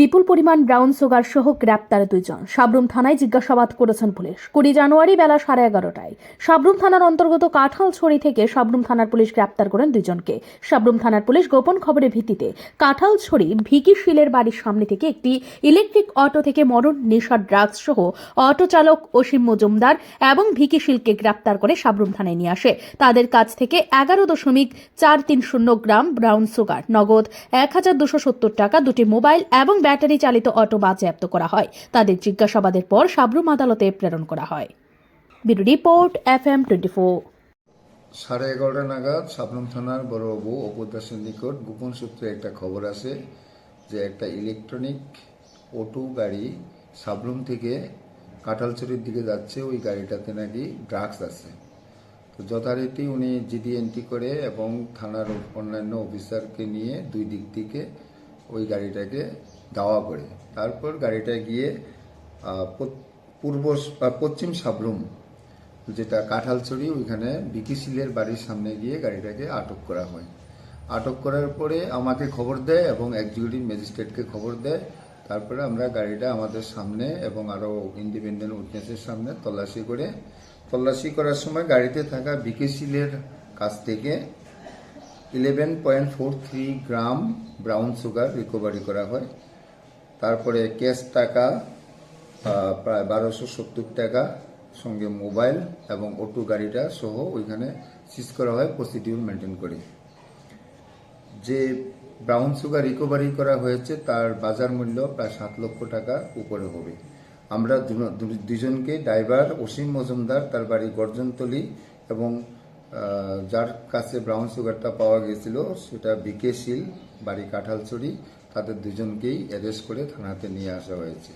বিপুল পরিমাণ brown sugar সহ গ্রেপ্তার দুইজন। সাবরুম থানায় জিজ্ঞাসাবাদ করেছেন পুলিশ। কুড়ি জানুয়ারি বেলা সাড়ে এগারোটায়। সাবরুম থানার অন্তর্গত কাঁঠালছড়ি থেকে সাবরুম থানার পুলিশ গ্রেপ্তার করেন দুজনকে সাবরুম থানার পুলিশ গোপন খবরের ভিত্তিতে কাঁঠালছড়ি ভিকি শিলের বাড়ির সামনে থেকে একটি ইলেকট্রিক অটো থেকে মরণ, নেশার ড্রাগস সহ অটো চালক অসীম মজুমদার এবং ভিকি শিলকে গ্রেপ্তার করে সাবরুম থানায় নিয়ে আসে। তাদের কাছ থেকে এগারো দশমিক চার তিন শূন্য গ্রাম ব্রাউন সুগার, নগদ এক হাজার দুশো সত্তর টাকা, দুটি মোবাইল এবং ব্যাটারি চালিত অটো বাজেয়াপ্ত করা হয়। তাদের জিজ্ঞাসাবাদের পর সাবরুম আদালতে প্রেরণ করা হয়। Bureau report F M twenty four. সাড়ে এগারোটা নাগাদ সাবরুম থানার বড়বাবু অপুর দাসের নিকট গোপন সূত্রে একটা খবর আছে যে একটা ইলেকট্রনিক অটো গাড়ি সাবরুম থেকে কাঁঠালছড়ির দিকে যাচ্ছে। ওই গাড়িটাতে নাকি ড্রাগস আছে। তো যথারীতি উনি জিডি করে এবং থানার অন্যান্য অফিসারকে নিয়ে দুই দিক থেকে ওই গাড়িটাকে দাওয়া করে। তারপর গাড়িটা গিয়ে পূর্ব পশ্চিম সাবরুম যেটা কাঁঠালছড়ি, ওইখানে বিকিশিলের বাড়ির সামনে গিয়ে গাড়িটাকে আটক করা হয়। আটক করার পরে আমাকে খবর দেয় এবং এক্সিকিউটিভ ম্যাজিস্ট্রেটকে খবর দেয়। তারপরে আমরা গাড়িটা আমাদের সামনে এবং আরও ইন্ডিপেন্ডেন্ট উইটনেসের সামনে তল্লাশি করে। তল্লাশি করার সময় গাড়িতে থাকা বিকিশিলের কাছ থেকে eleven point four three gram brown sugar recovery করা হয়। তারপরে ক্যাশ টাকা প্রায় বারোশো সত্তর টাকা সঙ্গে মোবাইল এবং অটো গাড়িটা সহ ওইখানে সিজ করা হয় প্রসিডিউর মেনটেন করে। যে ব্রাউন সুগার রিকভারি করা হয়েছে, তার বাজার মূল্য প্রায় সাত লক্ষ টাকা উপরে হবে। আমরা দুজনকে ড্রাইভার অসীম মজুমদার, তার বাড়ি গর্জনতলি এবং যার কাছে ব্রাউন সুগারটা পাওয়া গেছিল সেটা বিকেশিল বাড়ি কাঁঠালছড়ি, তাদের দুজনকেই অ্যারেস্ট করে থানাতে নিয়ে আসা হয়েছে।